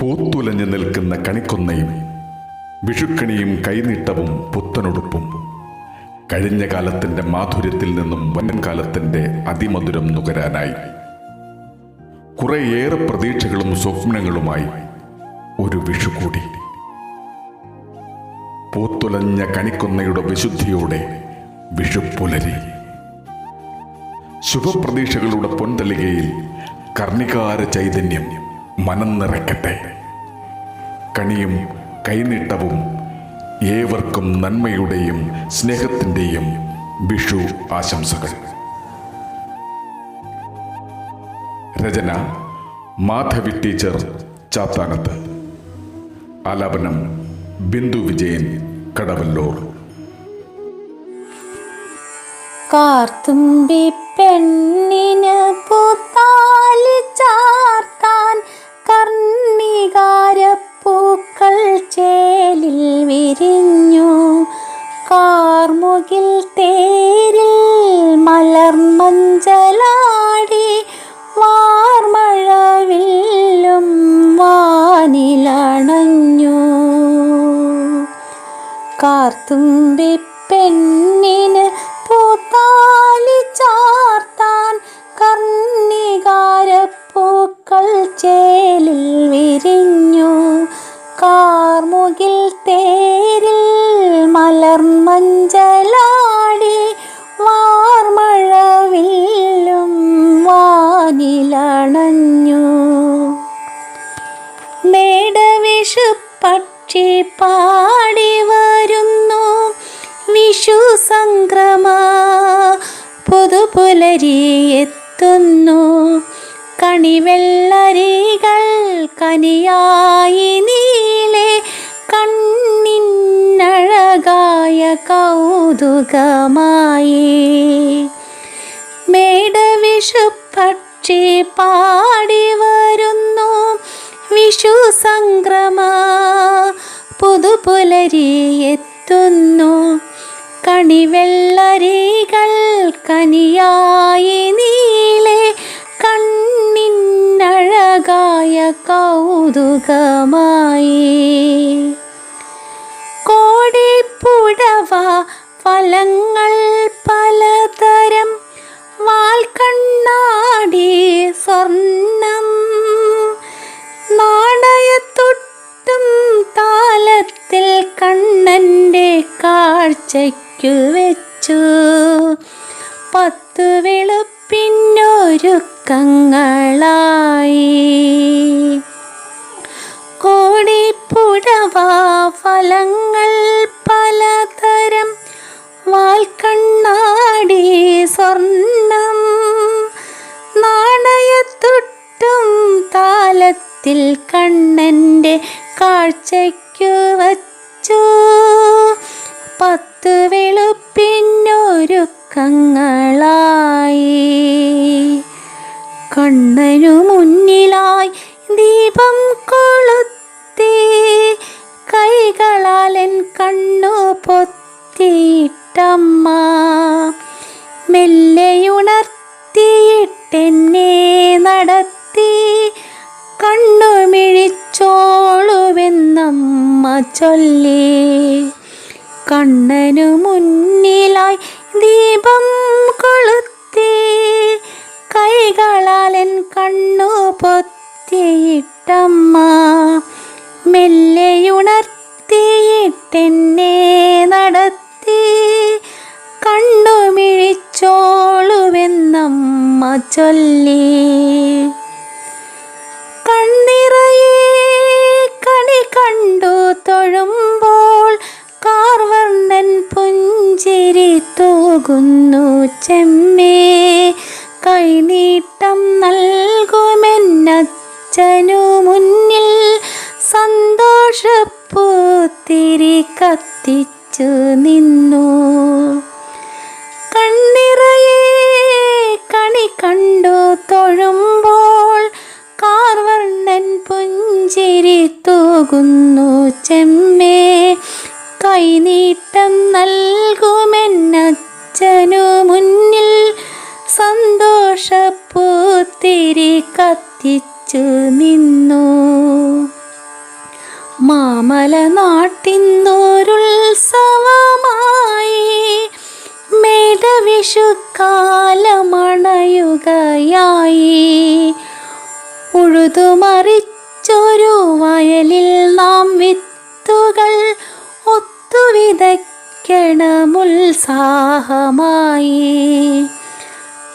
പൂത്തുലഞ്ഞു നിൽക്കുന്ന കണിക്കൊന്നയും വിഷുക്കണിയും കൈനീട്ടവും പുത്തനുടുപ്പും. കഴിഞ്ഞ കാലത്തിന്റെ മാധുര്യത്തിൽ നിന്നും കാലത്തിന്റെ അതിമധുരം നുകരാനായി. കുറേയേറെ പ്രതീക്ഷകളും സ്വപ്നങ്ങളുമായി ഒരു വിഷു കൂടി. പൂത്തുലഞ്ഞ കണിക്കൊന്നയുടെ വിശുദ്ധിയോടെ വിഷുപ്പുലരി ശുഭപ്രതീക്ഷകളുടെ പൊൻതലികയിൽ കർണികാര ചൈതന്യം മനം നിറയ്ക്കട്ടെ. കണിയും കൈനീട്ടവും ഏവർക്കും നന്മയുടെയും സ്നേഹത്തിന്റെയും വിഷു ആശംസകൾ. രചന മാധവി ടീച്ചർ ചാത്താനത്ത്. ആലാപനം ബിന്ദു വിജയൻ കടവല്ലൂർ. കാർത്തുമ്പി പെണ്ണിന് പൂത്താലി കാർത്തുമ്പി പെണ്ണിന് പൂത്താലി ചാർത്താൻ കർണികാരപ്പൂക്കൾ ചേലിൽ വിരിഞ്ഞു. കാർമുകിൽ തേരിൽ മലർമഞ്ചലാടി വാർമഴവില്ലും വാനിലണഞ്ഞു. മേടവിഷു പക്ഷി പാടി വരുന്നു. വിഷു സംക്രമ പുതുപുലരി എത്തുന്നു. കണിവെള്ളരികൾ കനിയായി നീളെ കണ്ണിന്നഴകായ കൗതുകമായി. മേടവിഷു പക്ഷി പാടി വരുന്നു. വിഷു സംക്രമ പുതുപുലരിയെത്തുന്നു. കണിവെള്ളരികൾ കനിയായി നീളെ കണ്ണിന്നഴകായ കൗതുകമായി. കോടിപ്പുടവ ഫലങ്ങൾ പലതരം വാൽക്കണ്ണാടി സ്വർണം കാഴ്ചയ്ക്കു വെച്ചു. പത്ത് വെളുപ്പിന്നൊരുക്കങ്ങളായി കോടിപ്പുടവ ഫലങ്ങൾ പലതരം. വാൽക്കണ്ണാടി സ്വർണം. നാണയത്തൊട്ടും താലത്തിൽ കണ്ണന്റെ കാഴ്ചയ്ക്കു വച്ചു. പത്ത് വെളുപ്പിന്നൊരുക്കങ്ങളായി കണ്ണനു മുന്നിലായി ദീപം കൊളുത്തി എൻ കണ്ണു പൊത്തിയിട്ടമ്മ. മെല്ലെയുണർത്തിയിട്ടെന്നെ നടത്തി കണ്ണുമിഴിച്ചോളുവെന്നമ്മ ചൊല്ലേ ചൊല്ലി. കണ്ണനു മുന്നിലായി ദീപം കൊളുത്തി. കൈകളാലൻ കണ്ണു പൊത്തിയിട്ടമ്മ. മെല്ലെയുണർത്തിയിട്ടെന്നെ നടത്തി. കണ്ണുമിഴിച്ചോളുവെന്നമ്മ ചൊല്ലി. കണ്ണിറയെ കണി കണ്ടു തൊഴുമ്പോൾ പുഞ്ചിരി തൂകുന്നു ചെമ്മേ. കൈനീട്ടം നൽകുമെന്നച്ഛനു മുന്നിൽ സന്തോഷപ്പൂത്തിരി കത്തിച്ചു നിന്നു. കണ്ണിറയെ കണി കണ്ടു തൊഴുമ്പോൾ കാർവർണൻ പുഞ്ചിരി തൂകുന്നു ചെമ്മേ. കൈനീട്ടം നൽകുമെന്നച്ഛനു മുന്നിൽ സന്തോഷപ്പൂത്തിരി കത്തിച്ചു നിന്നു. മാമല നാട്ടിന്നോരുത്സവമായി മേടവിഷുക്കാലമണയുകയായി. ഉഴുതുമറിച്ചൊരു വയലിൽ നാം വിത്തുകൾ ഒത്തുവിതയ്ക്കണമുത്സാഹമായി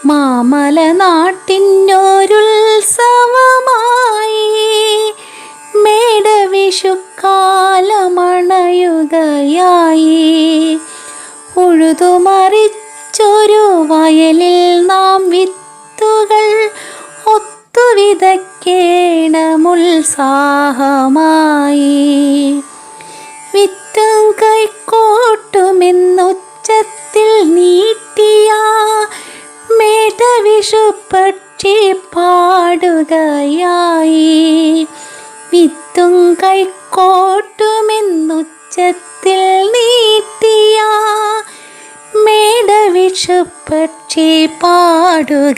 മാമല നാട്ടിനൊരുത്സവമായി മേടവിഷുക്കാലമണയുകയായി. ഉഴുതുമറിച്ചൊരു വയലിൽ നാം വിത്തുകൾ ഒത്തുവിതയ്ക്കേണമുത്സാഹമായി. വിത്തും കൈക്കോട്ടുമെന്നുച്ചത്തിൽ നീട്ടിയ മേധവിഷു പക്ഷി പാടുകയായി. വിത്തും കൈക്കോട്ടുമെന്നുച്ചത്തിൽ നീട്ടിയ മേധവിഷു പക്ഷി പാടുകയായി.